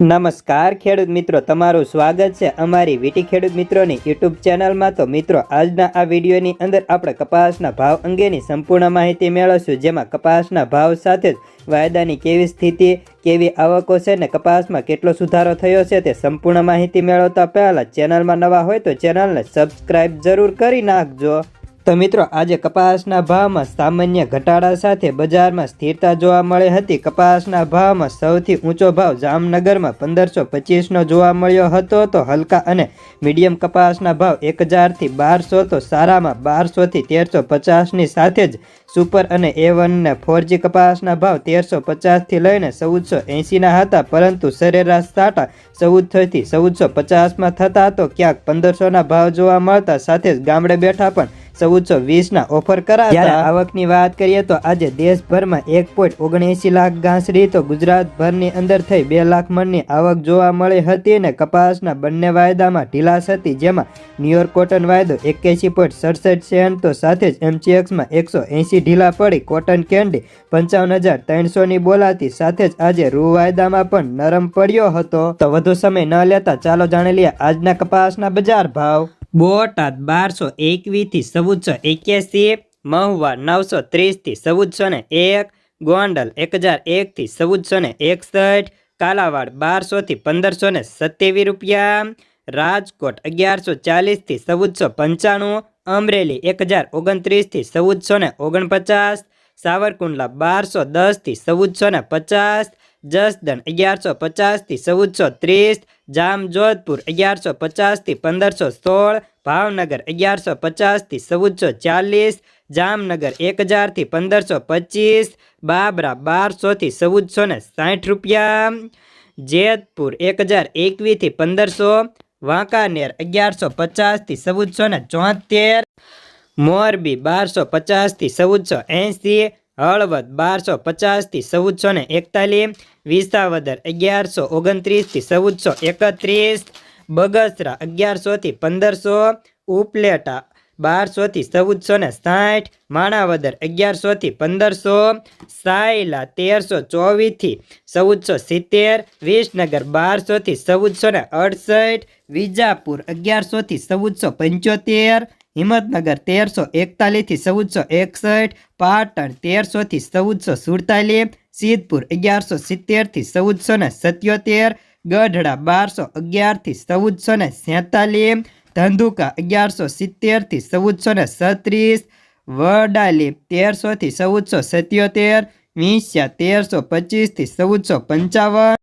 નમસ્કાર ખેડૂત મિત્રો, તમારું સ્વાગત છે અમારી વીટી ખેડૂત મિત્રોની યુટ્યુબ ચેનલમાં. તો મિત્રો, આજના આ વિડીયોની અંદર આપણે કપાસના ભાવ અંગેની સંપૂર્ણ માહિતી મેળવશું, જેમાં કપાસના ભાવ સાથે જ વાયદાની કેવી સ્થિતિ, કેવી આવકો છે ને કપાસમાં કેટલો સુધારો થયો છે તે સંપૂર્ણ માહિતી મેળવતા પહેલાં ચેનલમાં નવા હોય તો ચેનલને સબસ્ક્રાઇબ જરૂર કરી નાખજો. તો મિત્રો, આજે કપાસના ભાવમાં સામાન્ય ઘટાડા સાથે બજારમાં સ્થિરતા જોવા મળી હતી. કપાસના ભાવમાં સૌથી ઊંચો ભાવ જામનગરમાં પંદરસો પચીસનો જોવા મળ્યો હતો. તો હલકા અને મીડિયમ કપાસના ભાવ એક હજારથી બારસો, તો સારામાં બારસોથી તેરસો પચાસની સાથે જ સુપર અને એ વનને ફોરજી કપાસના ભાવ તેરસો પચાસથી લઈને ચૌદસો એંસીના હતા. પરંતુ સરેરાશ સાટા ચૌદસોથી ચૌદસો પચાસમાં થતા તો ક્યાંક પંદરસોના ભાવ જોવા મળતા સાથે જ ગામડે બેઠા પણ ચૌદસો વીસના ઓફર કરાયા આવકની વાત કરીએ તો આજે દેશભરમાં એક પોઈન્ટ ઓગણએંસી લાખ ઘાસડી તો ગુજરાતભરની અંદર થઈ બે લાખ મણની આવક જોવા મળી હતી અને કપાસના બંને વાયદામાં ઢીલાસ હતી, જેમાં ન્યુયોર્ક કોટન વાયદો એક્યાસી પોઈન્ટ સડસઠ સેન્ટ તો સાથે જ એમસીએક્સમાં એકસો એંસી ઢીલા પડી. કોટન કેન્ડી પંચાવન હજાર ત્રણસોની બોલાતી. સાથે જ આજે રૂ વાયદામાં પણ નરમ પડ્યો હતો. તો વધુ સમય ન લેતા ચાલો જાણી લઈએ આજના કપાસના બજાર ભાવ. બોટાદ બારસો એકવીસથી ચૌદસો એક્યાસી, મહુવા નવસો ત્રીસથી ચૌદસો ને એક, ગોંડલ એક હજાર એકથી ચૌદસો ને એકસઠ, કાલાવાડ બારસોથી પંદરસો ને સત્યાવીસ રૂપિયા, રાજકોટ અગિયારસો ચાલીસથી ચૌદસો પંચાણું, અમરેલી એક હજાર ઓગણત્રીસથી ચૌદસો ને ઓગણપચાસ, સાવરકુંડલા બારસો દસથી ચૌદસો ને પચાસ જસદણ અગિયારસો પચાસથી ચૌદસો ત્રીસ, જામજોધપુર અગિયારસો પચાસથી પંદરસો સોળ, ભાવનગર અગિયારસો પચાસથી ચૌદસો ચાલીસ, જામનગર એક હજારથી પંદરસો પચીસ, બાબરા બારસોથી ચૌદસો ને સાઠ રૂપિયા, જેતપુર એક હજાર એકવીસથી પંદરસો, વાંકાનેર અગિયારસો પચાસથી ચૌદસો ને ચોતેર મોરબી બારસો પચાસથી ચૌદસો એંસી હળવદ બારસો પચાસથી ચૌદસો ને એકતાલીસ, વિસાવદર અગિયારસો ઓગણત્રીસથી ચૌદસો એકત્રીસ, બગસરા અગિયારસોથી પંદરસો, ઉપલેટા બારસોથી ચૌદસો ને સાઠ, માણાવદર અગિયારસોથી પંદરસો, સાયલા તેરસો ચોવીસથી ચૌદસો સિત્તેર, વિસનગર બારસોથી ચૌદસો ને અડસઠ, વિજાપુર અગિયારસોથી ચૌદસો પંચોતેર હિંમતનગર તેરસો એકતાલીસથી ચૌદસો એકસઠ, પાટણ તેરસોથી ચૌદસો સુડતાલીસ, સિદ્ધપુર અગિયારસો સિત્તેરથી ચૌદસો ને સત્યોતેર, ગઢડા બારસો અગિયારથી ચૌદસો ને સેતાલીસ ધંધુકા અગિયારસો સિત્તેરથી ચૌદસો ને છત્રીસ, વડાલી તેરસોથી ચૌદસો સત્યોતેર, વિંસ્યા તેરસો પચીસથી ચૌદસો પંચાવન.